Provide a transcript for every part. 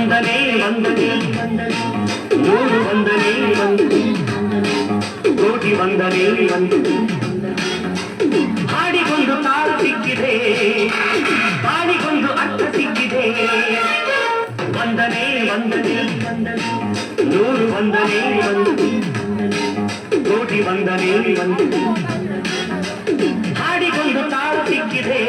ವಂದನೆ ವಂದನೆ ನೂರು ವಂದನೆ ವಂದನೆ ಕೋಟಿ ವಂದನೆ ವಂದನೆ ಹಾಡಿಗೊಂದು ತಾಳ ಸಿಕ್ಕಿದೆ ಹಾಡಿಗೊಂದು ಅರ್ಥ ಸಿಕ್ಕಿದೆ ವಂದನೆ ವಂದನೆ ನೂರು ವಂದನೆ ವಂದನೆ ಕೋಟಿ ವಂದನೆ ವಂದನೆ ಹಾಡಿಗೊಂದು ತಾಳ ಸಿಕ್ಕಿದೆ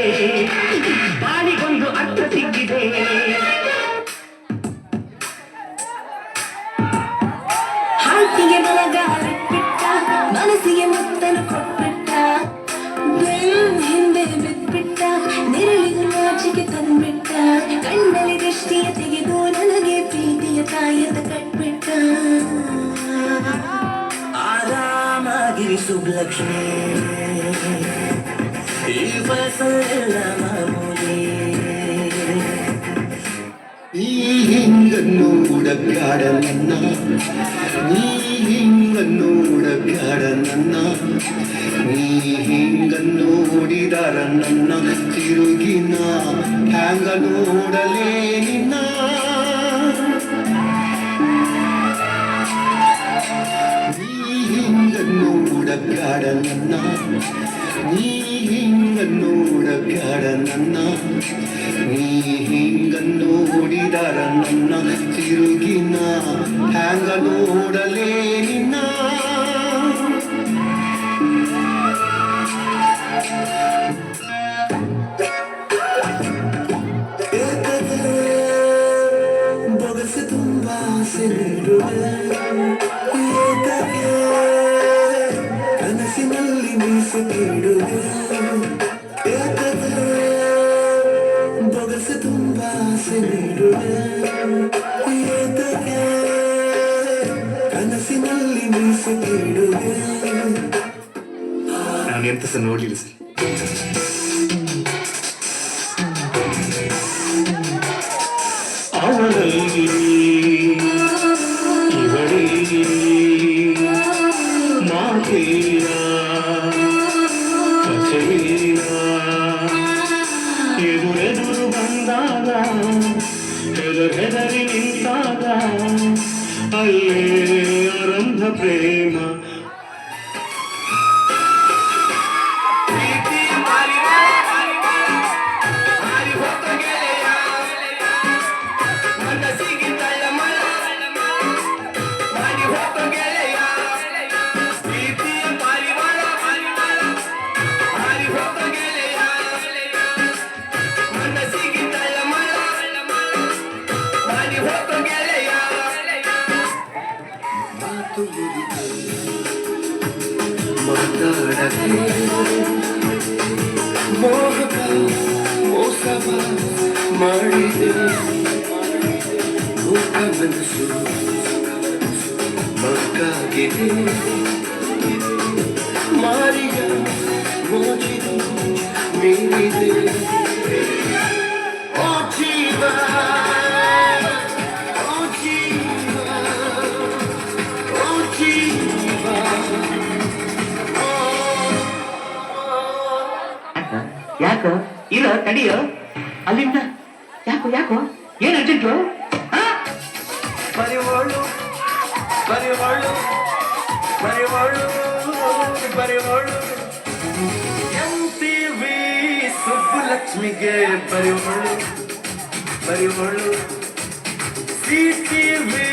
ಆರಾಮಾಗಿರಿ ಸುಬ್ಲಕ್ಷ್ಮಿ ಈ ಬಸಲ್ಲ ಮಾಮೂಲಿ ನೀ ಹಿಂಗನ್ನು ಉಡಬ್ಯಾಡ ನನ್ನ ನೀ ಹಿಂಗನ್ನು ಉಡಬ್ಯಾಡ ನನ್ನ ನೀ ಹಿಂಗನ್ನು ನೋಡಿದಾರ ನನ್ನ ತಿರುಗಿನ ಹ್ಯಾಂಗ ನೋಡಲೇ ನಿನ್ನ ನನ್ನ ನೀ ಹಿಂಗನ್ನು ನೋಡಿದಾರ ನನ್ನ ತಿರುಗಿನ ಹ್ಯಾಂಗ ನೋಡಲೇ ನಿನ್ನ ಬೊಗಸು ತುಂಬ ಆಸೆ ನೀಡುವೆ ಏತಕ್ಕೆ ಕನಸಿನಲ್ಲಿ ಮೀಸೆ ನಾನು ಎಂತ ಸಹ ನೋಡಲಿಲ್ಲ ಸರ್. ಅವರಲ್ಲಿ ಇವಳೇ ಮಾತೆಯ ಕಚವೀರ ಎದುರೆದುರು ಬಂದಾಗ ಹೆದರ್ ಹೆದರಿ ನಿಂತಾಗ, ಅಲ್ಲೇ prema. ಮಾಡಿದೆ ಭೂತ ಮನಸ್ಸು ಮಕ್ಕಾಗಿದೆ ಮಾರಿಯ ಮೋಚಿದು ಮೀರಿದೆ ಯಾಕೋ? ಇರೋ ತಡಿಯ? ಅಲ್ಲಿಂದ ಯಾಕೋ ಯಾಕೋ? ಏನ್ ಅರ್ಜೆಂಟು ಪರಿವಾಳು ಪರಿವಾಳು ಪರಿವಾಳು ಪರಿವಾಳು ಎಂ ಟಿ ವಿ ಸುಬ್ಬುಲಕ್ಷ್ಮಿಗೆ ಪರಿವಾಳು ಪರಿವಾಳು ಸಿ ಟಿ ವಿ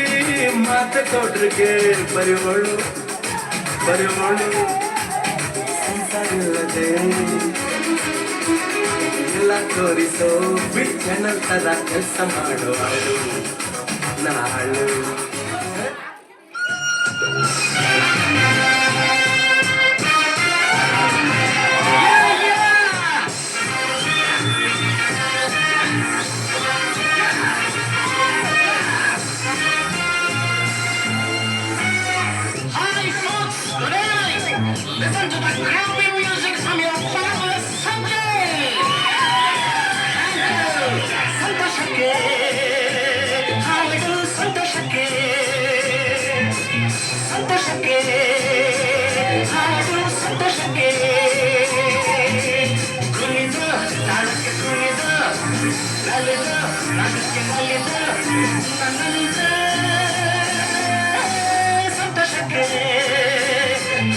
ಮಾತಕೊಡ್ರಿಗೆ ಪರಿವಾಳು ಪರಿವಾಳು ಸಂಸಾರಿಲ್ಲದೆ ತೋರಿಸೋ ಬಿಟ್ ಚಾನಲ್ ತರ ಕೆಲಸ ಮಾಡುವಳು ನಾಳು. ಸಂತೋಷಕ್ಕೆ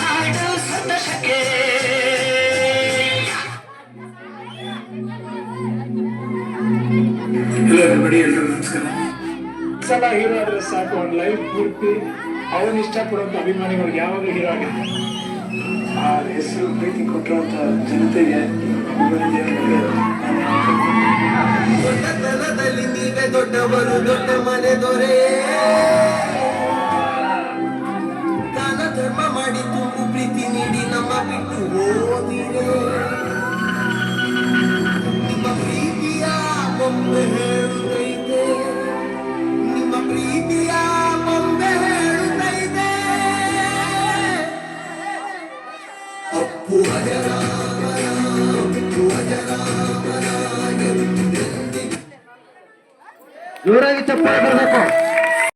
ಹಾಡು ಸಂತೋಷಕ್ಕೆ everybody, ಎಲ್ರಿಗೂ ನಮಸ್ಕಾರ ಸಲ ಹೀರೋ ಆದ್ರೆ ಸಾಕು. ಅವ್ನ ಲೈಫ್ ಪೂರ್ತಿ ಅವನ್ ಇಷ್ಟಪಡುವಂತ ಅಭಿಮಾನಿಗಳು ಯಾವಾಗಲೂ ಹೀರೋ ಆಗಿದೆ ಆ ಹೆಸರು ಪ್ರೀತಿ ಕೊಟ್ಟಿರುವಂತ ಜನತೆಗೆ ದೊಡ್ಡವರು ದೊಡ್ಡ ಮನೆ ದೊರೆ. ದಾನ ಧರ್ಮ ಮಾಡಿ ತುಂಬು ಪ್ರೀತಿ ನೀಡಿ ನಮ್ಮ ಬಿಟ್ಟು ಹೋದಿರೆ ನಿಮ್ಮ ಪ್ರೀತಿಯ ಬೊಂಬೆ ಹೇಳುತ್ತೈತೆ. ನಿಮ್ಮ ಪ್ರೀತಿಯ ಬೊಂಬೆ ಹೇಳುತ್ತೈತೆ. ಅಪ್ಪು ಅಜರಾಮರ ಅಪ್ಪು ಅಜರಾಮರ. ಜೋರಾಗಿ ಚಪ್ಪಾಳೆ ಬರಬೇಕು.